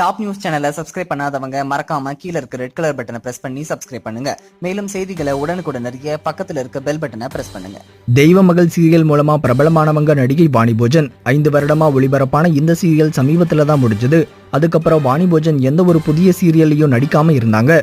Top news சேனலை subscribe பண்ணாதவங்க மறக்காம கீழே இருக்க ரெட் கலர் பட்டனை பிரஸ் பண்ணி சப்ஸ்கிரைப் பண்ணுங்க. மேலும் செய்திகளை உடனுக்குடன் அறிய பக்கத்தில் இருக்க பெல் பட்டனை பிரஸ் பண்ணுங்க. தெய்வ மகள் சீரியல் மூலமா பிரபலமானவங்க நடிகை வாணி போஜன். ஐந்து வருடமா ஒளிபரப்பான இந்த சீரியல் சமீபத்துல தான் முடிஞ்சது. அதுக்கப்புறம் வாணி போஜன் எந்த ஒரு புதிய சீரியல்லையும் நடிக்காம இருந்தாங்க.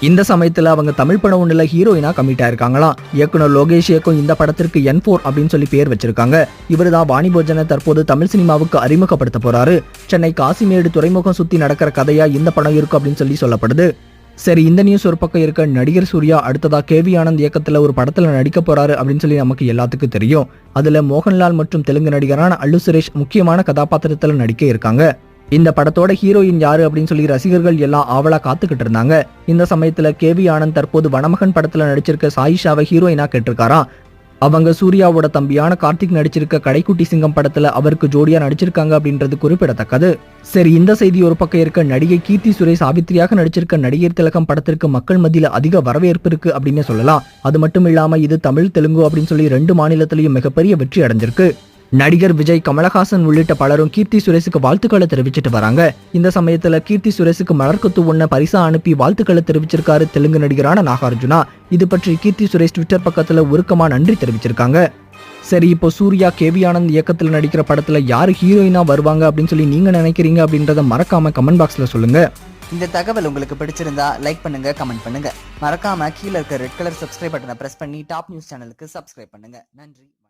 இந்த சமயத்துல அவங்க தமிழ் படம் ஒண்ணுல ஹீரோயினா கமிட் ஆயிருக்காங்களாம். இயக்குனர் லோகேஷ் இயக்கம் இந்த படத்திற்கு என் ஃபோர் அப்படின்னு சொல்லி பேர் வச்சிருக்காங்க. இவர் தான் வாணி போஜனை தற்போது தமிழ் சினிமாவுக்கு அறிமுகப்படுத்த போறாரு. சென்னை காசிமேடு துறைமுகம் சுத்தி நடக்கிற கதையா இந்த படம் இருக்கும் அப்படின்னு சொல்லி சொல்லப்படுது. சரி இந்த நியூஸ் ஒரு பக்கம் இருக்க நடிகர் சூர்யா அடுத்ததா கேவி ஆனந்த் இயக்கத்துல ஒரு படத்துல நடிக்க போறாரு அப்படின்னு சொல்லி நமக்கு எல்லாத்துக்கும் தெரியும். அதுல மோகன்லால் மற்றும் தெலுங்கு நடிகரான அல்லு சுரேஷ் முக்கியமான கதாபாத்திரத்துல நடிக்க இருக்காங்க. இந்த படத்தோட ஹீரோயின் யாரு அப்படின்னு சொல்லி ரசிகர்கள் எல்லாம் ஆவலா காத்துக்கிட்டு இருந்தாங்க. இந்த சமயத்துல கேவி ஆனந்த் தற்போது வனமகன் படத்துல நடிச்சிருக்க சாயிஷாவை ஹீரோயினா கேட்டிருக்காராம் அவங்க சூர்யாவோட தம்பியான கார்த்திக் நடிச்சிருக்க கடைக்குட்டி சிங்கம் படத்துல அவருக்கு ஜோடியா நடிச்சிருக்காங்க அப்படின்றது குறிப்பிடத்தக்கது. சரி இந்த செய்தி ஒரு பக்கம் இருக்க நடிகை கீர்த்தி சுரேஷ் சாவித்திரியாக நடிச்சிருக்க நடிகர் திலகம் படத்திற்கு மக்கள் மத்தியில அதிக வரவேற்பு இருக்கு அப்படின்னு சொல்லலாம். அது மட்டும் இல்லாம இது தமிழ் தெலுங்கு அப்படின்னு சொல்லி ரெண்டு மாநிலத்திலையும் மிகப்பெரிய வெற்றி அடைஞ்சிருக்கு. நடிகர் விஜய் கமலஹாசன் உள்ளிட்ட பலரும் கீர்த்தி சுரேஷுக்கு வாழ்த்துக்களை தெரிவிச்சிட்டு வராங்க. இந்த சமயத்துல கீர்த்தி சுரேஷுக்கு மலர்கொத்து ஒன்ன பரிசா அனுப்பி வாழ்த்துக்களை தெரிவிச்சிருக்காரு தெலுங்கு நடிகரான நாகார்ஜுனா. இது பற்றி கீர்த்தி சுரேஷ் ட்விட்டர் பக்கத்துல உருக்கமா நன்றி தெரிவிச்சிருக்காங்க. சரி இப்போ சூர்யா கேவி ஆனந்த் இயக்கத்தில் நடிக்கிற படத்துல யார் ஹீரோயினா வருவாங்க அப்படின்னு சொல்லி நீங்க நினைக்கிறீங்க அப்படின்றத மறக்காம கமெண்ட் பாக்ஸ்ல சொல்லுங்க. இந்த தகவல் உங்களுக்கு பிடிச்சிருந்தா லைக் பண்ணுங்க கமெண்ட் பண்ணுங்க. மறக்காம கீழே இருக்க ரெட் கலர் சப்ஸ்கிரைப் பட்டனை பிரஸ் பண்ணி டாப் நியூஸ் சேனலுக்கு சப்ஸ்கிரைப் பண்ணுங்க. நன்றி.